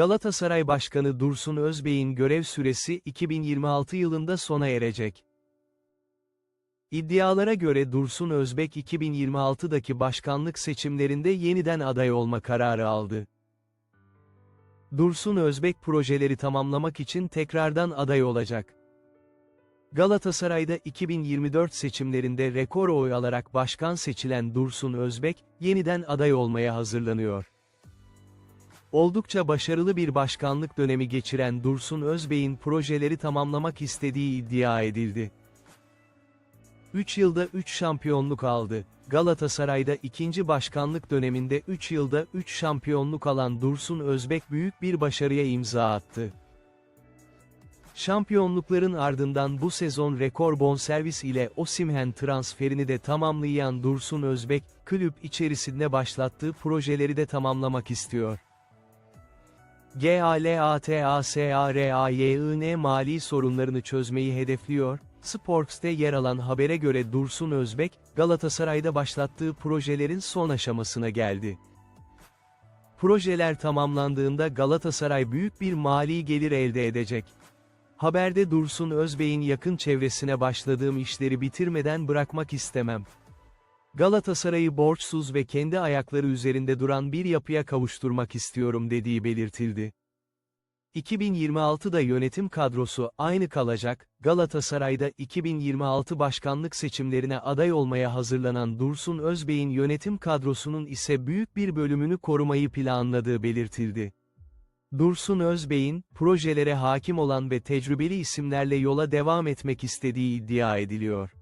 Galatasaray Başkanı Dursun Özbey'in görev süresi 2026 yılında sona erecek. İddialara göre Dursun Özbek 2026'daki başkanlık seçimlerinde yeniden aday olma kararı aldı. Dursun Özbek projeleri tamamlamak için tekrardan aday olacak. Galatasaray'da 2024 seçimlerinde rekor oy alarak başkan seçilen Dursun Özbek, yeniden aday olmaya hazırlanıyor. Oldukça başarılı bir başkanlık dönemi geçiren Dursun Özbey'in projeleri tamamlamak istediği iddia edildi. 3 yılda 3 şampiyonluk aldı. Galatasaray'da ikinci başkanlık döneminde 3 yılda 3 şampiyonluk alan Dursun Özbek büyük bir başarıya imza attı. Şampiyonlukların ardından bu sezon rekor bonservis ile Osimhen transferini de tamamlayan Dursun Özbek, kulüp içerisinde başlattığı projeleri de tamamlamak istiyor. GALATASARAYIN mali sorunlarını çözmeyi hedefliyor, Sports'te yer alan habere göre Dursun Özbek, Galatasaray'da başlattığı projelerin son aşamasına geldi. Projeler tamamlandığında Galatasaray büyük bir mali gelir elde edecek. Haberde Dursun Özbey'in yakın çevresine başladığım işleri bitirmeden bırakmak istemem. Galatasaray'ı borçsuz ve kendi ayakları üzerinde duran bir yapıya kavuşturmak istiyorum dediği belirtildi. 2026'da yönetim kadrosu aynı kalacak, Galatasaray'da 2026 başkanlık seçimlerine aday olmaya hazırlanan Dursun Özbey'in yönetim kadrosunun ise büyük bir bölümünü korumayı planladığı belirtildi. Dursun Özbey'in, projelere hakim olan ve tecrübeli isimlerle yola devam etmek istediği iddia ediliyor.